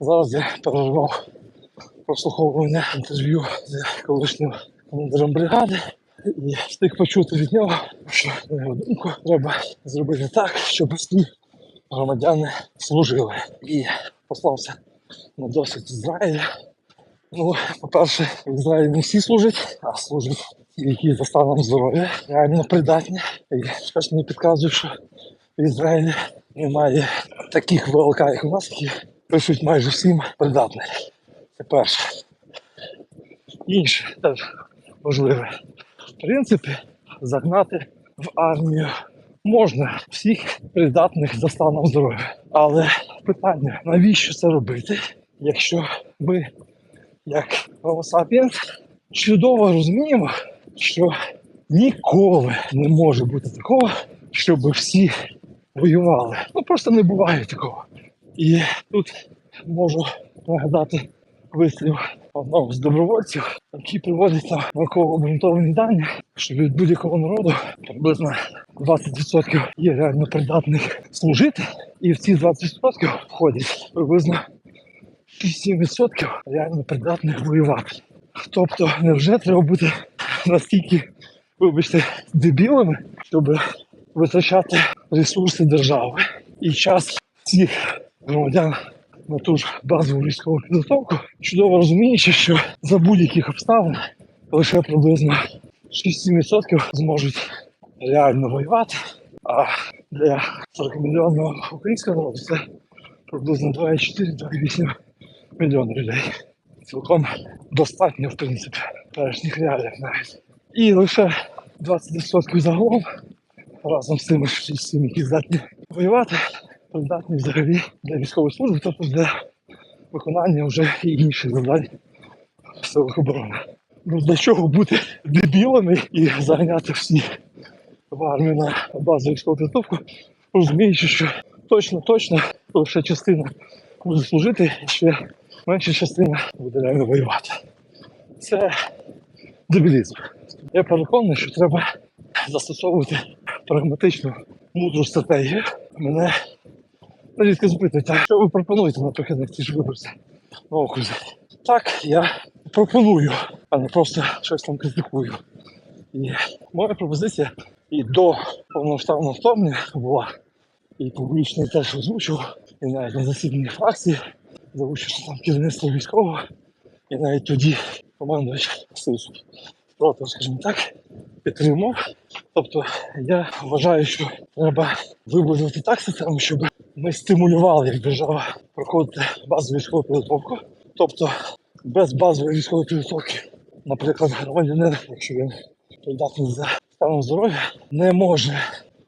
Зараз я перервав прослуховування інтерв'ю з колишнім командиром бригади і встиг почути від нього, що на його думку треба зробити так, щоб всі громадяни служили. І послався на досвід Ізраїля. Ну, по-перше, в Ізраїлі не всі служать, а служать ті, які за станом здоров'я реально придатні. І щось мені підказує, що в Ізраїлі немає таких ВЛК, як у нас, які пишуть майже всім придатний. Це перше. Інше теж важливе. В принципі, загнати в армію можна всіх придатних за станом здоров'я. Але питання, навіщо це робити, якщо ми, як sapiens, чудово розуміємо, що ніколи не може бути такого, щоб всі воювали. Ну просто не буває такого. І тут можу нагадати вислів одного з добровольців, який приводить там науково обґрунтовані дані, що від будь-якого народу приблизно 20% є реально придатних служити, і в ці 20% входять приблизно 6-7% реально придатних воювати. Тобто, невже треба бути настільки, вибачте, дебілами, щоб витрачати ресурси держави і час всіх громадян на ту ж базову військову підготовку, чудово розуміючи, що за будь-яких обставин лише приблизно 6-7% зможуть реально воювати. А для 40 мільйонного українського народу це приблизно 2,4-2,8 мільйона людей. Цілком достатньо, в принципі, в теперішніх реаліях навіть. І лише 20% загалом разом з тими 6 які здатні воювати, придатні взагалі для військової служби, тобто для виконання вже і інших завдань силах оборони. Ну для чого бути дебілами і заганяти всіх в армію на базу військову підготовку, розуміючи, що точно, точно лише частина буде служити, і ще менша частина буде реально воювати. Це дебілізм. Я переконаний, що треба застосовувати прагматичну мудру стратегію. Мене рідко запитують, а що ви пропонуєте на прихідних ж виборці на окрузі? Так, я пропоную, а не просто щось там критикую. І моя пропозиція і до повноштабного вторгнення була, і публічно теж озвучував, і навіть на засіданні фракції, за участю там керівництва військового, і навіть тоді командувач сил проти, скажімо так, підтримав. Тобто я вважаю, що треба вибудувати так систему, щоб ми стимулювали як держава проходити базову військову підготовку. Тобто без базової військової підготовки, наприклад, громадянин, якщо він придатний за станом здоров'я, не може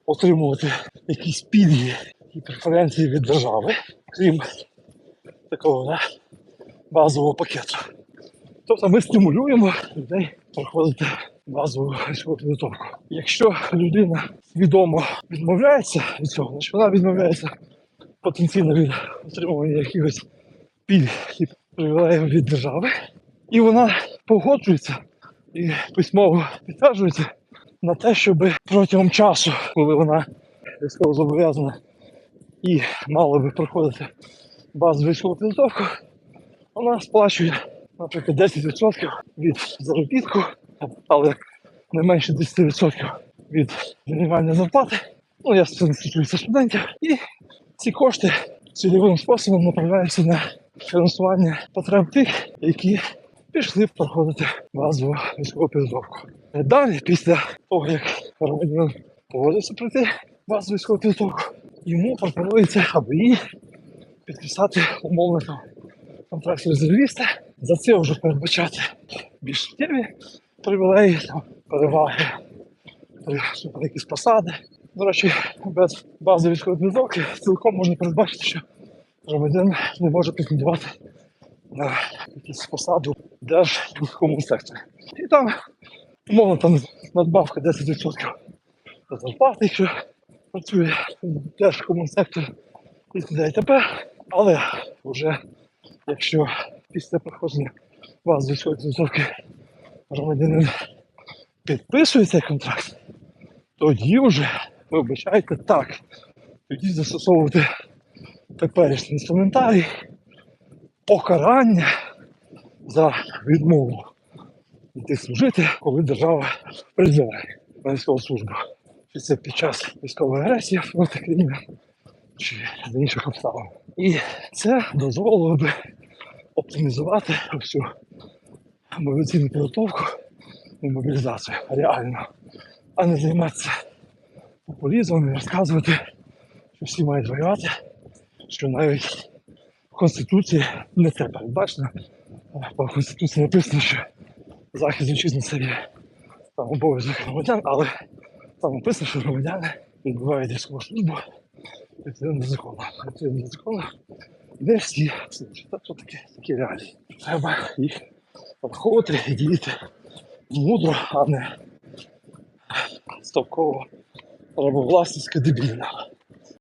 отримувати якісь пільги і преференції від держави, крім такого да, базового пакету. Тобто ми стимулюємо людей проходити базову військову підготовку. Якщо людина свідомо відмовляється від цього, значить вона відмовляється потенційно від отримування якихось пільг і привілеїв від держави, і вона погоджується і письмово підтверджується на те, щоб протягом часу, коли вона військово зобов'язана і мала би проходити базову військову підготовку, вона сплачує, наприклад, 10% від заробітку, але не менше 10% від мінімальної зарплати. Ну, я не стосується студентів. І ці кошти цільовим способом направляються на фінансування потреб тих, які пішли проходити базову військову підготовку. Далі, після того, як громадянин погодився пройти базову військову підготовку, йому пропонується або їй підписати умовно контракт резервіста. За це вже передбачати більш суттєві привілеї, переваги якісь посади. До речі, без базової військової підготовки цілком можна передбачити, що громадян не може претендувати на якісь посаду в держвійськовому секторі. І там, умовно, там надбавка 10% до зарплати, якщо працює в держвійськовому секторі і т.д. і т.п. Але вже якщо після проходження базової військової підготовки громадянин цей контракт, тоді вже, вибачайте, так, тоді застосовувати теперішній інструментарій покарання за відмову йти служити, коли держава призиває на військову службу. Чи це під час військової агресії проти країни, чи за інших обставин. І це дозволило би оптимізувати всю мобілізаційну підготовку і мобілізацію реально, а не займатися популізмом і розказувати, що всі мають воювати, що навіть в Конституції не це передбачено. По Конституції написано, що захист вітчизни це є там обов'язок громадян, але там написано, що громадяни відбувають військову службу відповідно до закону. Відповідно закону не всі служать. Що такі, такі реалії. Треба їх враховувати і діяти мудро, а не стовково але власність дебільна.